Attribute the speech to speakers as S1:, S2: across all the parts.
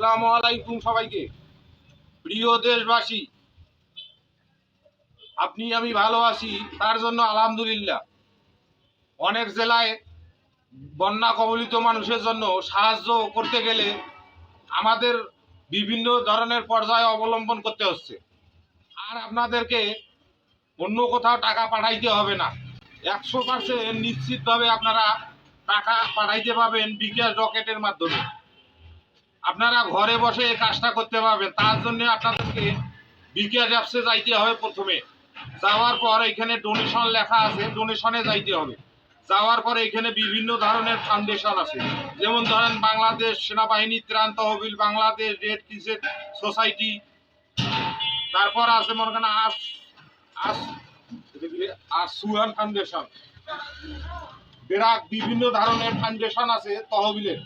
S1: আসসালামু আলাইকুম সবাইকে। প্রিয় দেশবাসী, আপনি আমি ভালো আছি, তার জন্য আলহামদুলিল্লাহ। অনেক জেলায় বন্যা কবলিত মানুষের জন্য সাহায্য করতে গেলে আমাদের বিভিন্ন ধরনের পর্যায়ে অবলম্বন করতে হচ্ছে। আর আপনাদেরকে অন্য কোথাও টাকা পাঠাইতে হবে না। একশো পার্সেন্ট নিশ্চিতভাবে আপনারা টাকা পাঠাইতে পাবেন বিকাশ রকেটের মাধ্যমে। আপনারা ঘরে বসে এই কাজটা করতে পারবেন। তার জন্য আপনাদেরকে বিকাশ অ্যাপসে যাইতে হবে প্রথমে। যাওয়ার পর এখানে ডোনেশন লেখা আছে ডোনেশনে যাইতে হবে। যাওয়ার পরে এখানে বিভিন্ন ধরনের ফাউন্ডেশন আছে। যেমন ধরেন বাংলাদেশ সেনাবাহিনী, ত্রাণ তহবিল, বাংলাদেশ রেড ক্রিসেন্ট সোসাইটি। তারপর আছে মনে করেন আস আস আসুয়ান ফাউন্ডেশন বেরাক বিভিন্ন ধরনের ফাউন্ডেশন আছে তহবিলের।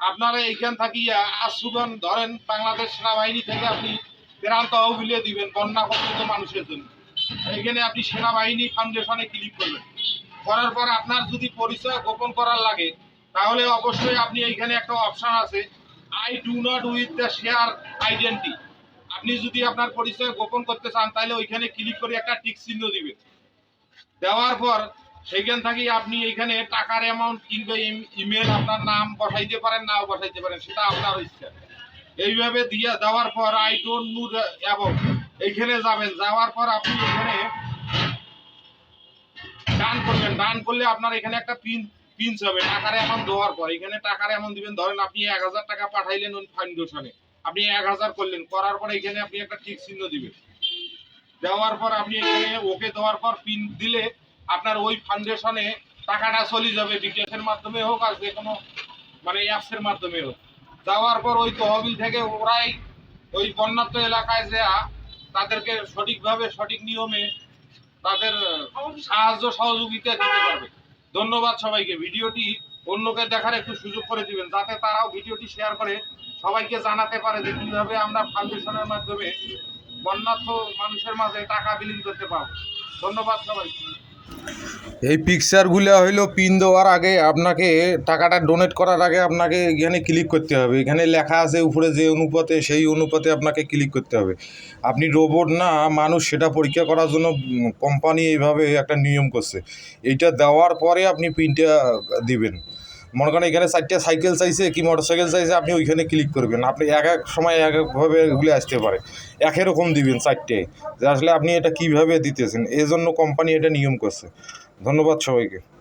S1: আপনারা এইখান থাকিয়া আশুগন ধরেন, বাংলাদেশ সেনাবাহিনী থেকে আপনি ত্রাণ তহবিলে দিবেন বন্যা কবলিত মানুষের জন্য। এইখানে আপনি সেনাবাহিনী ফাউন্ডেশনে ক্লিক করবেন। করার পর আপনার যদি পরিচয় গোপন করার লাগে, তাহলে অবশ্যই আপনি এইখানে একটা অপশন আছে I do not with the share identity আপনি যদি আপনার পরিচয় গোপন করতে চান, তাহলে ওইখানে ক্লিক করে একটা টিক চিহ্ন দিবেন। দেওয়ার পর সেইখান থেকে আপনি এখানে টাকার অ্যামাউন্ট কিংবা ইমেল আপনার নাম বসাইতে পারেন, নাও বসাইতে পারেন, সেটা আপনার ইচ্ছা। এইভাবে দিয়ে দেওয়ার পর আই ডোন্ট নো এবং এইখানে যাবেন, যাওয়ার পর আপনি এখানে ডান করবেন। ডান করলে আপনার এখানে একটা পিন পিনস হবে, টাকার অ্যামাউন্ট দেওয়ার পর। এখানে টাকার অ্যামাউন্ট দিবেন, ধরেন আপনি এক হাজার টাকা পাঠাইলেন ওই ফাউন্ডেশনে। আপনি এক হাজার করলেন, করার পর এখানে আপনি একটা ঠিক চিহ্ন দিবেন। দেওয়ার পর আপনি এখানে ওকে দেওয়ার পর পিন দিলে আপনার ওই ফাউন্ডেশনে টাকাটা চলে যাবে বিকাশের মাধ্যমে হোক আর যে কোনো মানে অ্যাপসের মাধ্যমে হোক। যাওয়ার পর ওই তহবিল থেকে ওরাই ওই বন্যাত্ম এলাকায় যা তাদেরকে সঠিকভাবে, সঠিক নিয়মে তাদের সাহায্য সহযোগিতা দিতে পারবে। ধন্যবাদ সবাইকে। ভিডিওটি অন্যকে দেখার একটু সুযোগ করে দিবেন, যাতে তারাও ভিডিওটি শেয়ার করে সবাইকে জানাতে পারে যে কীভাবে আমরা ফাউন্ডেশনের মাধ্যমে বন্যার্থ মানুষের মাঝে টাকা বিলীন করতে পারব। ধন্যবাদ সবাইকে।
S2: এই পিকচারগুলো হইল পিন দেওয়ার আগে আপনাকে টাকাটা ডোনেট করার আগে আপনাকে এখানে ক্লিক করতে হবে। এখানে লেখা আছে উপরে যে অনুপাতে, সেই অনুপাতে আপনাকে ক্লিক করতে হবে। আপনি রোবট না, মানুষ সেটা পরীক্ষা করার জন্য কোম্পানি এইভাবে একটা নিয়ম করছে। এইটা দেওয়ার পরে আপনি পিনটা দিবেন। মনে করেন এখানে চারটে সাইকেল চাইছে কি মোটর সাইকেল চাইছে, আপনি ওইখানে ক্লিক করবেন। আপনি এক এক সময় এক একভাবে এগুলি আসতে পারে। একই রকম দিবেন চারটে। যে আসলে আপনি এটা কীভাবে দিতেছেন? এই জন্য কোম্পানি এটা নিয়ম করছে। ধন্যবাদ সবাইকে।